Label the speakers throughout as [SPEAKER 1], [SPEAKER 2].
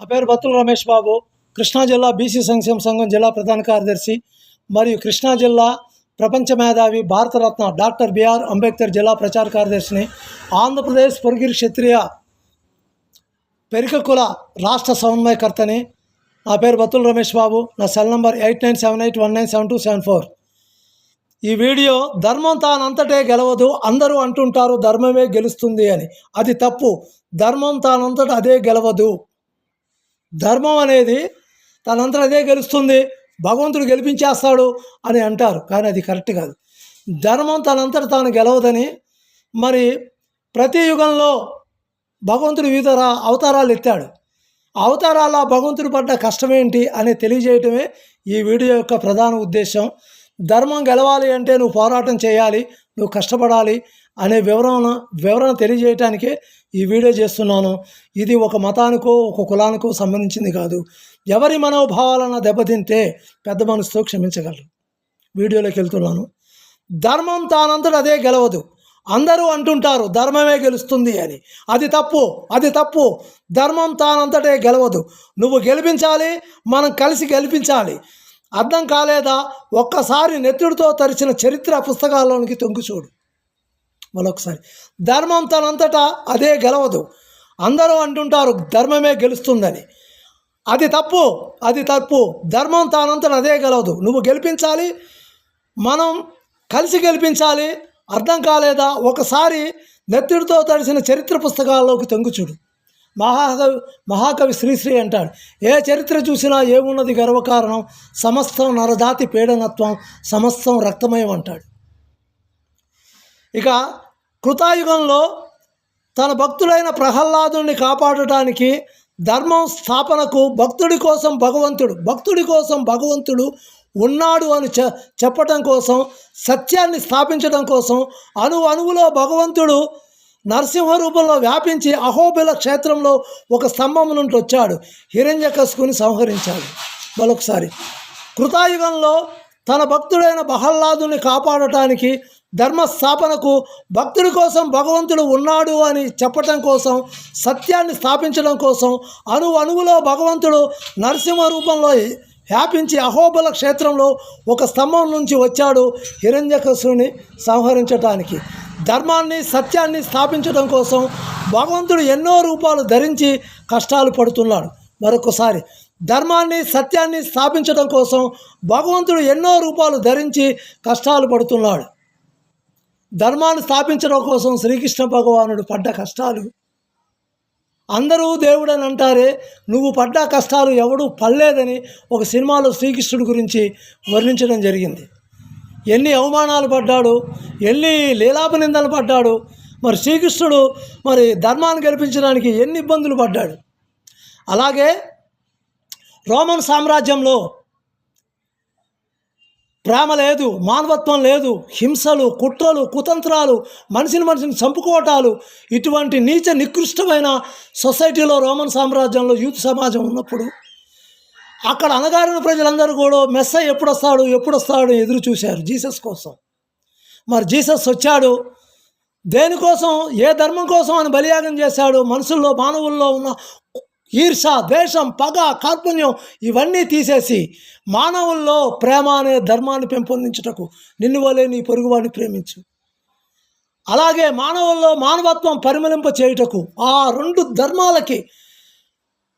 [SPEAKER 1] నా పేరు బత్తుల రమేష్ బాబు. కృష్ణా జిల్లా బీసీ సంక్షేమ సంఘం జిల్లా ప్రధాన కార్యదర్శి. మరియు కృష్ణా జిల్లా ప్రపంచ మేధావి భారతరత్న డాక్టర్ బిఆర్ అంబేద్కర్ జిల్లా ప్రచార కార్యదర్శిని. ఆంధ్రప్రదేశ్ పొరుగిరి క్షత్రియ పెరికకుల రాష్ట్ర సమన్వయకర్తని. నా పేరు బత్తుల రమేష్ బాబు. నా cell number eight nine seven eight one nine seven two seven four. ఈ వీడియో ధర్మం తానంతటే గెలవదు అందరూ అంటుంటారు ధర్మమే గెలుస్తుంది అని. అది తప్పు. ధర్మం తానంతట అదే గెలవదు. ధర్మం అనేది తనంతట అదే గెలుస్తుంది భగవంతుడు గెలిపించేస్తాడు అని అంటారు కానీ అది కరెక్ట్ కాదు. ధర్మం తనంతట తాను గెలవదని మరి ప్రతి యుగంలో భగవంతుడు వివిధ అవతారాలు ఎత్తాడు. అవతారాల్లో అవతారాల భగవంతుడు పడ్డ కష్టమేంటి అని తెలియజేయటమే ఈ వీడియో యొక్క ప్రధాన ఉద్దేశం. ధర్మం గెలవాలి అంటే నువ్వు పోరాటం చేయాలి నువ్వు కష్టపడాలి అనే వివరణ వివరణ తెలియజేయటానికే ఈ వీడియో చేస్తున్నాను. ఇది ఒక మతానికో ఒక కులానికో సంబంధించింది కాదు. ఎవరి మనోభావాలన్న దెబ్బతింటే పెద్ద మనసుతో క్షమించగలరు. వీడియోలోకి వెళ్తున్నాను. ధర్మం తానంతట అదే గెలవదు. అందరూ అంటుంటారు ధర్మమే గెలుస్తుంది అని. అది తప్పు అది తప్పు. ధర్మం తానంతటే గెలవదు. నువ్వు గెలిపించాలి మనం కలిసి గెలిపించాలి. అర్థం కాలేదా? ఒక్కసారి నెత్తుడితో తరిచిన చరిత్ర పుస్తకాల్లోనికి తొంగి చూడు మరొకసారి. ధర్మం తనంతటా అదే గెలవదు. అందరూ అంటుంటారు ధర్మమే గెలుస్తుందని. అది తప్పు అది తప్పు. ధర్మం తానంతట అదే గెలవదు. నువ్వు గెలిపించాలి మనం కలిసి గెలిపించాలి అర్థం కాలేదా? ఒకసారి నెత్తిడితో తడిసిన చరిత్ర పుస్తకాల్లోకి తొంగుచూడు మహాకవి మహాకవి శ్రీశ్రీ అంటాడు ఏ చరిత్ర చూసినా ఏమున్నది గర్వకారణం? సమస్తం నరజాతి పీడనత్వం సమస్తం రక్తమయం అంటాడు. ఇక కృతాయుగంలో తన భక్తుడైన ప్రహ్లాదుని కాపాడటానికి ధర్మం స్థాపనకు భక్తుడి కోసం భగవంతుడు భక్తుడి కోసం భగవంతుడు ఉన్నాడు అని చె చెప్పటం కోసం సత్యాన్ని స్థాపించడం కోసం అణు అణువులో భగవంతుడు నరసింహ రూపంలో వ్యాపించి అహోబిల క్షేత్రంలో ఒక స్తంభం నుండి వచ్చాడు. హిరణ్యకశుకుని సంహరించాడు. మరొకసారి. కృతాయుగంలో తన భక్తుడైన బహల్లాదుని కాపాడటానికి ధర్మ స్థాపనకు భక్తుడి కోసం భగవంతుడు ఉన్నాడు అని చెప్పటం కోసం సత్యాన్ని స్థాపించడం కోసం అణు అణువులో భగవంతుడు నరసింహ రూపంలో వ్యాపించి అహోబల క్షేత్రంలో ఒక స్తంభం నుంచి వచ్చాడు హిరణ్యకసుని సంహరించటానికి. ధర్మాన్ని సత్యాన్ని స్థాపించడం కోసం భగవంతుడు ఎన్నో రూపాలు ధరించి కష్టాలు పడుతున్నాడు. మరొకసారి ధర్మాన్ని సత్యాన్ని స్థాపించడం కోసం భగవంతుడు ఎన్నో రూపాలు ధరించి కష్టాలు పడుతున్నాడు. ధర్మాన్ని స్థాపించడం కోసం శ్రీకృష్ణ భగవానుడు పడ్డ కష్టాలు. అందరూ దేవుడని అంటారే నువ్వు పడ్డ కష్టాలు ఎవడూ పడలేదని ఒక సినిమాలో శ్రీకృష్ణుడి గురించి వర్ణించడం జరిగింది. ఎన్ని అవమానాలు పడ్డాడు ఎన్ని లీలాపనిందలు పడ్డాడు మరి శ్రీకృష్ణుడు మరి ధర్మాన్ని గెలిపించడానికి ఎన్ని ఇబ్బందులు పడ్డాడు. అలాగే రోమన్ సామ్రాజ్యంలో ప్రేమ లేదు మానవత్వం లేదు హింసలు కుట్రలు కుతంత్రాలు మనిషిని మనిషిని చంపుకోవటాలు ఇటువంటి నీచ నికృష్టమైన సొసైటీలో రోమన్ సామ్రాజ్యంలో యూత్ సమాజం ఉన్నప్పుడు అక్కడ అనగారిన ప్రజలందరూ కూడా మెస్స ఎప్పుడు వస్తాడు ఎప్పుడు వస్తాడు ఎదురు చూశారు జీసస్ కోసం. మరి జీసస్ వచ్చాడు. దేనికోసం ఏ ధర్మం కోసం అని బలియాగం చేశాడు? మనుషుల్లో మానవుల్లో ఉన్న ఈర్ష ద్వేషం పగ కార్పుణ్యం ఇవన్నీ తీసేసి మానవుల్లో ప్రేమ అనే ధర్మాన్ని పెంపొందించుటకు నిన్ను వలే నీ పొరుగువాడిని ప్రేమించు. అలాగే మానవుల్లో మానవత్వం పరిమళింప చేయుటకు ఆ రెండు ధర్మాలకి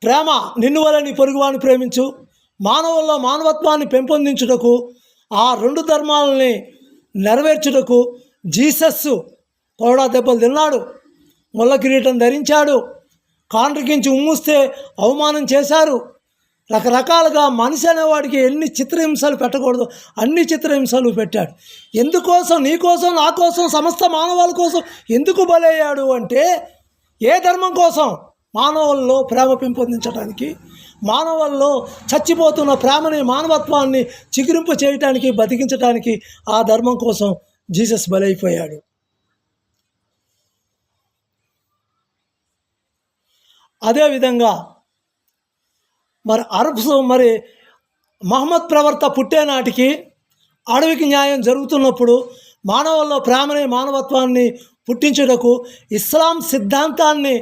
[SPEAKER 1] ప్రేమ నిన్ను వలె నీ పొరుగువాడిని ప్రేమించు. మానవుల్లో మానవత్వాన్ని పెంపొందించుటకు ఆ రెండు ధర్మాలని నెరవేర్చుటకు జీసస్ కోడా దెబ్బలు తిన్నాడు ముళ్ళ కిరీటం ధరించాడు కాండ్రకించి ఉమ్ముస్తే అవమానం చేశారు. రకరకాలుగా మనిషి అనేవాడికి ఎన్ని చిత్రహింసలు పెట్టకూడదు అన్ని చిత్రహింసలు పెట్టాడు. ఎందుకోసం నీ కోసం నా కోసం సమస్త మానవాళి కోసం ఎందుకు బలయ్యాడు అంటే ఏ ధర్మం కోసం? మానవుల్లో ప్రేమ పెంపొందించడానికి మానవుల్లో చచ్చిపోతున్న ప్రేమని మానవత్వాన్ని చిగురింపు చేయటానికి బతికించడానికి ఆ ధర్మం కోసం జీసస్ బలైపోయాడు. అదేవిధంగా మరి అరబ్స్ మరి మహమ్మద్ ప్రవర్త పుట్టేనాటికి అడవికి న్యాయం జరుగుతున్నప్పుడు మానవుల్లో ప్రేమని మానవత్వాన్ని పుట్టించుటకు ఇస్లాం సిద్ధాంతాన్ని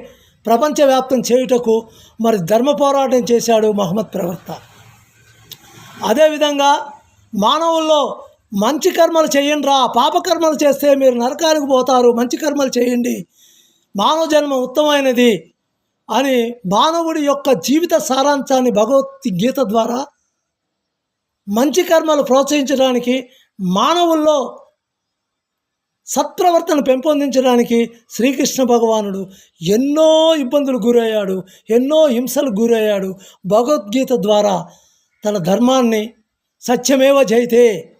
[SPEAKER 1] ప్రపంచవ్యాప్తం చేయుటకు మరి ధర్మ పోరాటం చేశాడు మహమ్మద్ ప్రవర్త. అదేవిధంగా మానవుల్లో మంచి కర్మలు చేయండి రా పాపకర్మలు చేస్తే మీరు నరకానికి పోతారు మంచి కర్మలు చేయండి. మానవ జన్మ ఉత్తమమైనది. అని మానవుడి యొక్క జీవిత సారాంశాన్ని భగవద్గీత ద్వారా మంచి కర్మలు ప్రోత్సహించడానికి మానవుల్లో సత్ప్రవర్తన పెంపొందించడానికి శ్రీకృష్ణ భగవానుడు ఎన్నో ఇబ్బందులు గురయ్యాడు ఎన్నో హింసలు గురయ్యాడు. భగవద్గీత ద్వారా తన ధర్మాన్ని సత్యమేవ జైతే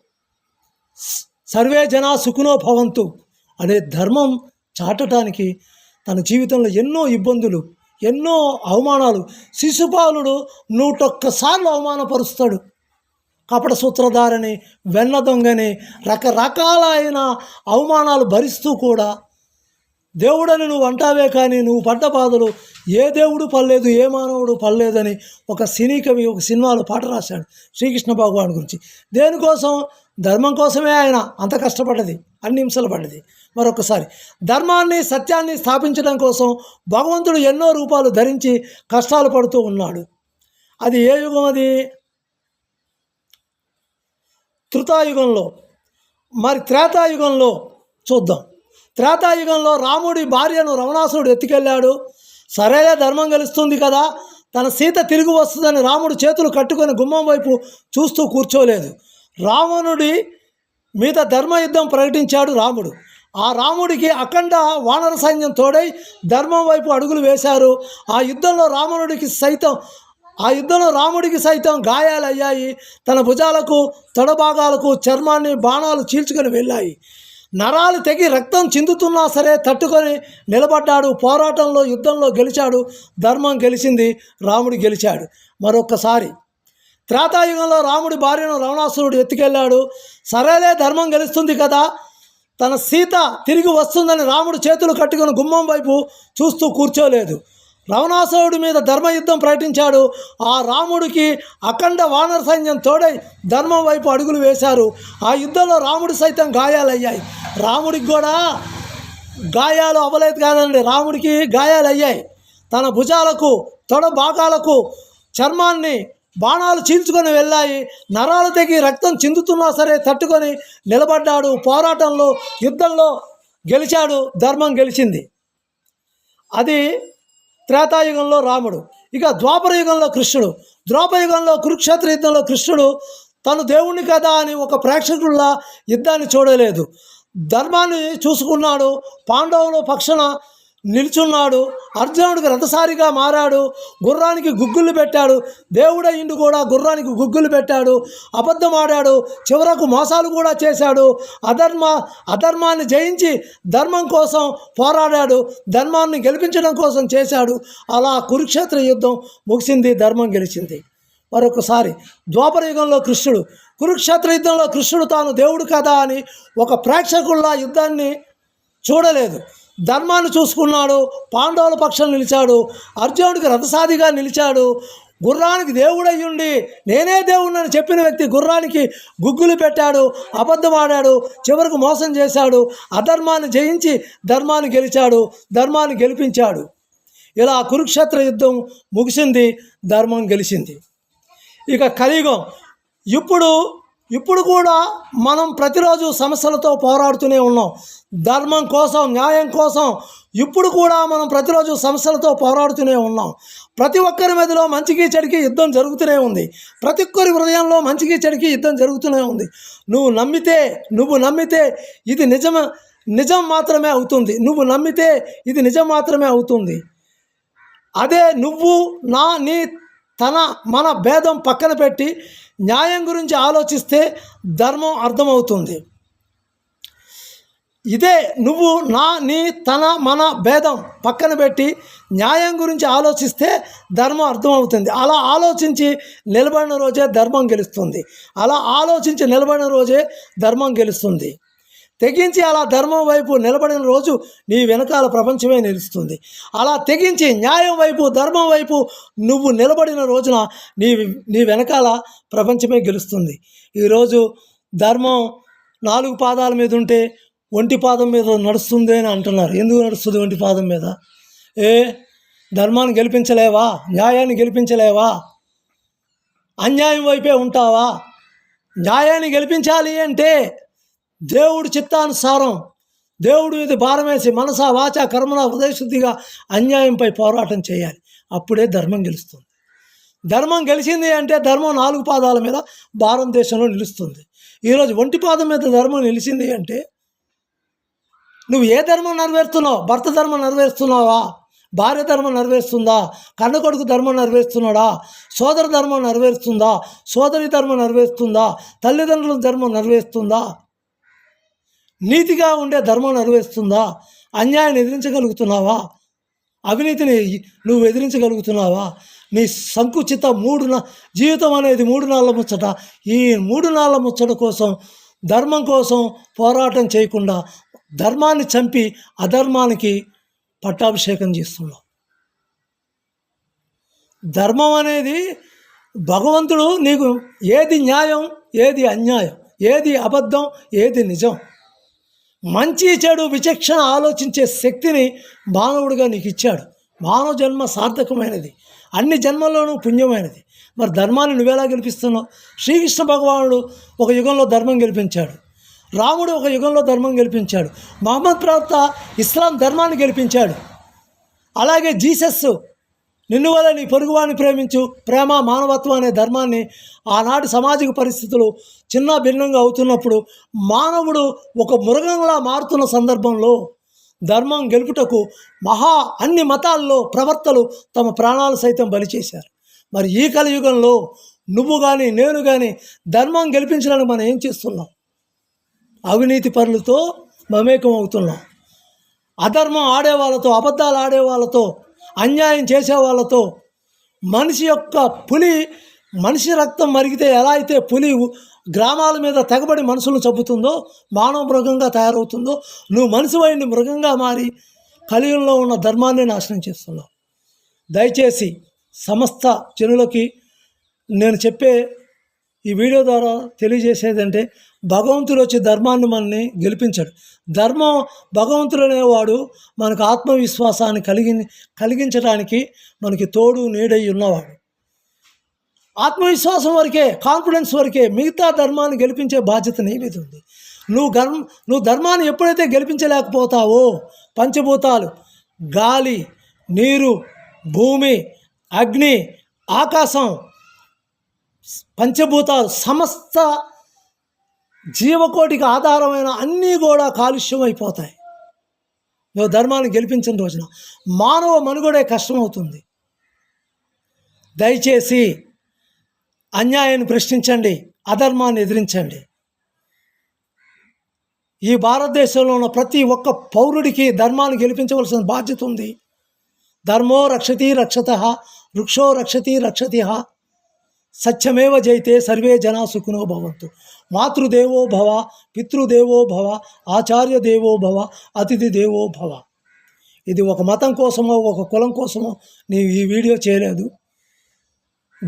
[SPEAKER 1] సర్వే జనా సుఖునో భవంతు అనే ధర్మం చాటడానికి తన జీవితంలో ఎన్నో ఇబ్బందులు ఎన్నో అవమానాలు. శిశుపాలుడు నూటొక్కసార్లు అవమానపరుస్తాడు. కపట సూత్రధారని వెన్న దొంగని రకరకాలైన అవమానాలు భరిస్తూ కూడా దేవుడని నువ్వు అంటావే కానీ నువ్వు పడ్డ బాధలు ఏ దేవుడు పడలేదు ఏ మానవుడు పడలేదని ఒక సినీ కవి ఒక సినిమాలో పాట రాశాడు శ్రీకృష్ణ భగవాన్ గురించి. దేనికోసం? ధర్మం కోసమే ఆయన అంత కష్టపడ్డది అన్ని హింసలు పడ్డది. మరొకసారి ధర్మాన్ని సత్యాన్ని స్థాపించడం కోసం భగవంతుడు ఎన్నో రూపాలు ధరించి కష్టాలు పడుతూ ఉన్నాడు. అది ఏ యుగం అది? త్రుతాయుగంలో. మరి త్రేతాయుగంలో చూద్దాం. త్రేతాయుగంలో రాముడి భార్యను రవణాసురుడు ఎత్తుకెళ్ళాడు. సరేలే ధర్మం గెలుస్తుంది కదా. తన సీత తిరిగి వస్తుందని రాముడు చేతులు కట్టుకొని గుమ్మం వైపు చూస్తూ కూర్చోలేదు. రావణుడి మీద ధర్మయుద్ధం ప్రకటించాడు రాముడు. ఆ రాముడికి అఖండ వానర సైన్యం తోడై ధర్మం వైపు అడుగులు వేశారు. ఆ యుద్ధంలో రావణుడికి సైతం ఆ యుద్ధంలో రాముడికి సైతం గాయాలయ్యాయి తన భుజాలకు తొడభాగాలకు చర్మాన్ని బాణాలు చీల్చుకొని వెళ్ళాయి. నరాలు తెగి రక్తం చిందుతున్నా సరే తట్టుకొని నిలబడ్డాడు. పోరాటంలో యుద్ధంలో గెలిచాడు. ధర్మం గెలిచింది. రాముడు గెలిచాడు. మరొక్కసారి త్రేతాయుగంలో రాముడి భార్యను రావణాసురుడు ఎత్తుకెళ్ళాడు. సరేలే ధర్మం గెలుస్తుంది కదా. తన సీత తిరిగి వస్తుందని రాముడు చేతులు కట్టుకుని గుమ్మం వైపు చూస్తూ కూర్చోలేదు. రావణాసురుడి మీద ధర్మయుద్ధం ప్రకటించాడు. ఆ రాముడికి అఖండ వానర సైన్యం తోడై ధర్మం వైపు అడుగులు వేశారు. ఆ యుద్ధంలో రాముడి సైతం గాయాలయ్యాయి. రాముడికి కూడా గాయాలు అవ్వలేదు కాదండి. రాముడికి గాయాలయ్యాయి. తన భుజాలకు తొడ భాగాలకు చర్మాన్ని బాణాలు చీల్చుకొని వెళ్ళాయి. నరాలు తెగి రక్తం చిందుతున్నా సరే తట్టుకొని నిలబడ్డాడు. పోరాటంలో యుద్ధంలో గెలిచాడు. ధర్మం గెలిచింది. అది త్రేతాయుగంలో రాముడు. ఇక ద్వాపర యుగంలో కృష్ణుడు. ద్వాపరయుగంలో కురుక్షేత్ర యుద్ధంలో కృష్ణుడు తను దేవుణ్ణి కదా అని ఒక ప్రేక్షకుల్లా యుద్ధాన్ని చూడలేదు. ధర్మాన్ని చూసుకున్నాడు. పాండవుల పక్షణ నిల్చున్నాడు. అర్జునుడికి రథసారిగా మారాడు. గుర్రానికి గుగ్గులు పెట్టాడు. దేవుడయ్యిండు కూడా గుర్రానికి గుగ్గులు పెట్టాడు. అబద్ధం ఆడాడు. చివరకు మోసాలు కూడా చేశాడు. అధర్మ అధర్మాన్ని జయించి ధర్మం కోసం పోరాడాడు. ధర్మాన్ని గెలిపించడం కోసం చేశాడు. అలా కురుక్షేత్ర యుద్ధం ముగిసింది ధర్మం గెలిచింది. మరొకసారి ద్వాపర యుగంలో కృష్ణుడు కురుక్షేత్ర యుద్ధంలో కృష్ణుడు తాను దేవుడు కదా అని ఒక ప్రేక్షకుల్లా యుద్ధాన్ని చూడలేదు. ధర్మాన్ని చూసుకున్నాడు పాండవుల పక్షం నిలిచాడు అర్జునుడికి రథసాదిగా నిలిచాడు గుర్రానికి దేవుడయ్యుండి నేనే దేవుడిని చెప్పిన వ్యక్తి గుర్రానికి గుగ్గులు పెట్టాడు అబద్ధమాడాడు చివరకు మోసం చేశాడు అధర్మాన్ని జయించి ధర్మాన్ని గెలిచాడు ధర్మాన్ని గెలిపించాడు. ఇలా కురుక్షేత్ర యుద్ధం ముగిసింది ధర్మం గెలిచింది. ఇక కలియుగం. ఇప్పుడు ఇప్పుడు కూడా మనం ప్రతిరోజు సమస్యలతో పోరాడుతూనే ఉన్నాం. ధర్మం కోసం న్యాయం కోసం ఇప్పుడు కూడా మనం ప్రతిరోజు సమస్యలతో పోరాడుతూనే ఉన్నాం. ప్రతి ఒక్కరి మీదలో మంచికి చెడికి యుద్ధం జరుగుతూనే ఉంది. ప్రతి ఒక్కరి హృదయంలో మంచికి చెడికి యుద్ధం జరుగుతూనే ఉంది. నువ్వు నమ్మితే నువ్వు నమ్మితే ఇది నిజమ నిజం మాత్రమే అవుతుంది. నువ్వు నమ్మితే ఇది నిజం మాత్రమే అవుతుంది. అదే నువ్వు నా నీ తన మన భేదం పక్కన పెట్టి న్యాయం గురించి ఆలోచిస్తే ధర్మం అర్థమవుతుంది. ఇదే నువ్వు నా నీ తన మన భేదం పక్కన పెట్టి న్యాయం గురించి ఆలోచిస్తే ధర్మం అర్థమవుతుంది. అలా ఆలోచించి నిలబడిన రోజే ధర్మం గెలుస్తుంది. అలా ఆలోచించి నిలబడిన రోజే ధర్మం గెలుస్తుంది. తెగించి అలా ధర్మం వైపు నిలబడిన రోజు నీ వెనకాల ప్రపంచమే నిలుస్తుంది. అలా తెగించి న్యాయం వైపు ధర్మం వైపు నువ్వు నిలబడిన రోజున నీ నీ వెనకాల ప్రపంచమే గెలుస్తుంది. ఈరోజు ధర్మం నాలుగు పాదాల మీద ఉంటే ఒంటి పాదం మీద నడుస్తుంది అని అంటున్నారు. ఎందుకు నడుస్తుంది ఒంటి పాదం మీద? ఏ ధర్మాన్ని గెలిపించలేవా? న్యాయాన్ని గెలిపించలేవా? అన్యాయం వైపే ఉంటావా? న్యాయాన్ని గెలిపించాలి అంటే దేవుడి చిత్తానుసారం దేవుడి మీద భారం వేసి మనస వాచ కర్మన హృదయశుద్ధిగా అన్యాయంపై పోరాటం చేయాలి. అప్పుడే ధర్మం గెలుస్తుంది. ధర్మం గెలిచింది అంటే ధర్మం నాలుగు పాదాల మీద భారతదేశంలో నిలుస్తుంది. ఈరోజు ఒంటి పాదం మీద ధర్మం నిలిచింది అంటే నువ్వు ఏ ధర్మం నెరవేరుతున్నావు? భర్త ధర్మం నెరవేరుస్తున్నావా? భార్య ధర్మం నెరవేరుస్తుందా? కన్న కొడుకు ధర్మం నెరవేరుస్తున్నాడా? సోదర ధర్మం నెరవేరుస్తుందా? సోదరి ధర్మం నెరవేరుస్తుందా? తల్లిదండ్రుల ధర్మం నెరవేరుస్తుందా? నీతిగా ఉండే ధర్మం నెరవేరుస్తుందా అన్యాయాన్ని ఎదిరించగలుగుతున్నావా? అవినీతిని నువ్వు ఎదిరించగలుగుతున్నావా? నీ సంకుచిత మూడు నా జీవితం అనేది మూడు నాళ్ళ ముచ్చట. ఈ మూడు నాళ్ళ ముచ్చట కోసం ధర్మం కోసం పోరాటం చేయకుండా ధర్మాన్ని చంపి అధర్మానికి పట్టాభిషేకం చేస్తున్నావు. ధర్మం అనేది భగవంతుడు నీకు ఏది న్యాయం ఏది అన్యాయం ఏది అబద్ధం ఏది నిజం మంచి చెడు విచక్షణ ఆలోచించే శక్తిని మానవుడిగా నీకు ఇచ్చాడు. మానవ జన్మ సార్థకమైనది. అన్ని జన్మల్లోనూ పుణ్యమైనది. మరి ధర్మాన్ని నువ్వెలా గెలిపిస్తున్నావు? శ్రీకృష్ణ భగవానుడు ఒక యుగంలో ధర్మం గెలిపించాడు. రాముడు ఒక యుగంలో ధర్మం గెలిపించాడు. మహమ్మద్ ప్రవక్త ఇస్లాం ధర్మాన్ని గెలిపించాడు. అలాగే జీసస్ నిన్ను వల్ల నీ పొరుగువాడిని ప్రేమించు ప్రేమ మానవత్వం అనే ధర్మాన్ని ఆనాటి సామాజిక పరిస్థితులు చిన్న భిన్నంగా అవుతున్నప్పుడు మానవుడు ఒక మృగంలా మారుతున్న సందర్భంలో ధర్మం గెలుపుటకు మహా అన్ని మతాల్లో ప్రవర్తలు తమ ప్రాణాలు సైతం బలి చేశారు. మరి ఈ కలియుగంలో నువ్వు కానీ నేను కానీ ధర్మం గెలిపించడానికి మనం ఏం చేస్తున్నాం? అవినీతి పరులతో మమేకం అవుతున్నాం అధర్మం ఆడేవాళ్ళతో అబద్ధాలు ఆడే వాళ్ళతో అన్యాయం చేసే వాళ్ళతో మనిషి యొక్క పులి మనిషి రక్తం మరిగితే ఎలా అయితే పులి గ్రామాల మీద తెగబడి మనుషులను చంపుతుందో మానవ మృగంగా తయారవుతుందో నువ్వు మనిషివైంది మృగంగా మారి కలియుగంలో ఉన్న ధర్మాన్ని నాశనం చేస్తున్నావు. దయచేసి సమస్త జనులకి నేను చెప్పే ఈ వీడియో ద్వారా తెలియజేసేదంటే భగవంతుడు వచ్చి ధర్మాన్ని మనల్ని గెలిపించాడు. ధర్మం భగవంతుడు అనేవాడు మనకు ఆత్మవిశ్వాసాన్ని కలిగి కలిగించడానికి మనకి తోడు నీడై ఉన్నవాడు. ఆత్మవిశ్వాసం వరకే కాన్ఫిడెన్స్ వరకే మిగతా ధర్మాన్ని గెలిపించే బాధ్యత నీ మీద ఉంది. నువ్వు ధర్మ నువ్వు ధర్మాన్ని ఎప్పుడైతే గెలిపించలేకపోతావో పంచభూతాలు గాలి నీరు భూమి అగ్ని ఆకాశం పంచభూతాలు సమస్త జీవకోటికి ఆధారమైన అన్నీ కూడా కాలుష్యం అయిపోతాయి. నువ్వు ధర్మాన్ని గెలిపించిన రోజున మానవ మనుగడే కష్టమవుతుంది. దయచేసి అన్యాయాన్ని ప్రశ్నించండి అధర్మాన్ని ఎదిరించండి. ఈ భారతదేశంలో ఉన్న ప్రతి ఒక్క పౌరుడికి ధర్మాన్ని గెలిపించవలసిన బాధ్యత ఉంది. ధర్మో రక్షతి రక్షత వృక్షో రక్షతి రక్షతిహ సత్యమేవ జైతే సర్వే జనా సుఖినో భవంతు. మాతృదేవో భవ పితృదేవో భవ ఆచార్య దేవో భవ అతిథి దేవో భవ. ఇది ఒక మతం కోసమో ఒక కులం కోసమో నీవు ఈ వీడియో చేయలేదు.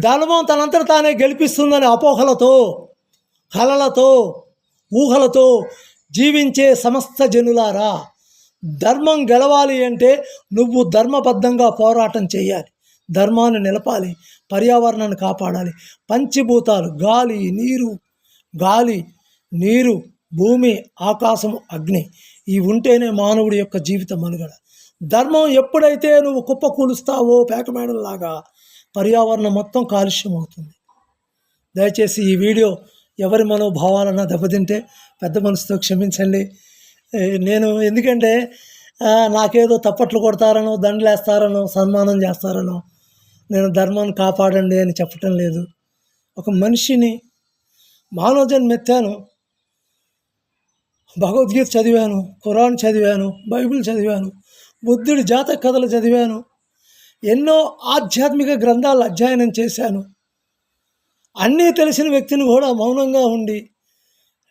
[SPEAKER 1] ధర్మం తనంతట తానే గెలిపిస్తుందని అపోహలతో కలలతో ఊహలతో జీవించే సమస్త జనులారా ధర్మం గెలవాలి అంటే నువ్వు ధర్మబద్ధంగా పోరాటం చేయాలి. ధర్మాన్ని నిలపాలి. పర్యావరణాన్ని కాపాడాలి. పంచభూతాలు గాలి నీరు గాలి నీరు భూమి ఆకాశం అగ్ని ఇవి ఉంటేనే మానవుడి యొక్క జీవితం మనుగడ. ధర్మం ఎప్పుడైతే నువ్వు కుప్ప కూలుస్తావో పేకమేడలాగా పర్యావరణం మొత్తం కాలుష్యం అవుతుంది దయచేసి ఈ వీడియో ఎవరి మనోభావాలన్నా దెబ్బతింటే పెద్ద మనసుతో క్షమించండి. నేను ఎందుకంటే నాకేదో తప్పట్లు కొడతారనో దండలేస్తారనో సన్మానం చేస్తారనో నేను ధర్మాన్ని కాపాడండి అని చెప్పటం లేదు. ఒక మనిషిని మానవ మెత్తాను భగవద్గీత చదివాను ఖురాన్ చదివాను బైబిల్ చదివాను బుద్ధుడి జాతక కథలు చదివాను ఎన్నో ఆధ్యాత్మిక గ్రంథాలు అధ్యయనం చేశాను. అన్నీ తెలిసిన వ్యక్తిని కూడా మౌనంగా ఉండి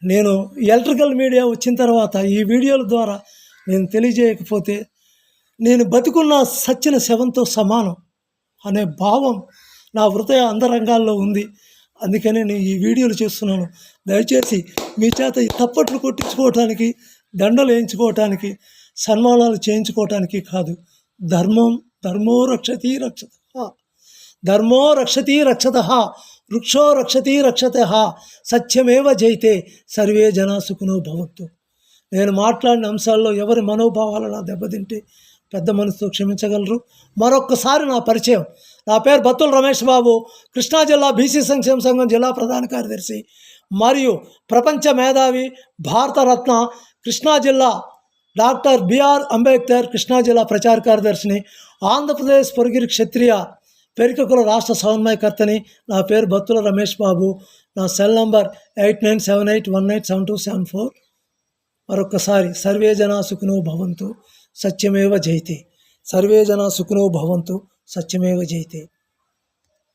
[SPEAKER 1] నేను ఎలక్ట్రికల్ మీడియా వచ్చిన తర్వాత ఈ వీడియోల ద్వారా నేను తెలియజేయకపోతే నేను బతుకున్న సచ్చిన శవంతో సమానం. అనే భావం నా హృదయ అంతరంగాల్లో ఉంది. అందుకనే నేను ఈ వీడియోలు చేస్తున్నాను. దయచేసి మీ చేత ఈ తప్పట్లు కొట్టించుకోవటానికి దండలు వేయించుకోవటానికి సన్మానాలు చేయించుకోవటానికి కాదు. ధర్మం ధర్మో రక్షతి రక్షత. ధర్మో రక్షతి రక్షత. వృక్షో రక్షతి రక్షత. సత్యమేవ జైతే సర్వే జనా సుఖనో భవంతు. నేను మాట్లాడిన అంశాల్లో ఎవరి మనోభావాలు నా దెబ్బతింటే పెద్ద మనసుతో క్షమించగలరు. మరొక్కసారి నా పరిచయం. నా పేరు బత్తుల రమేష్ బాబు. కృష్ణా జిల్లా బీసీ సంక్షేమ సంఘం జిల్లా ప్రధాన కార్యదర్శి. మరియు ప్రపంచ మేధావి భారతరత్న కృష్ణా జిల్లా డాక్టర్ బిఆర్ అంబేద్కర్ కృష్ణా జిల్లా ప్రచార కార్యదర్శిని. ఆంధ్రప్రదేశ్ పొరుగిరి క్షత్రియ పెరికకుల రాష్ట్ర సమన్వయకర్తని నా పేరు బత్తుల రమేష్ బాబు. నా cell number eight nine seven eight one eight seven two seven four. మరొకసారి సర్వే జనా భవంతు. సత్యమేవ జయతే సర్వే జనా సుఖినో భవంతు సత్యమేవ జయతే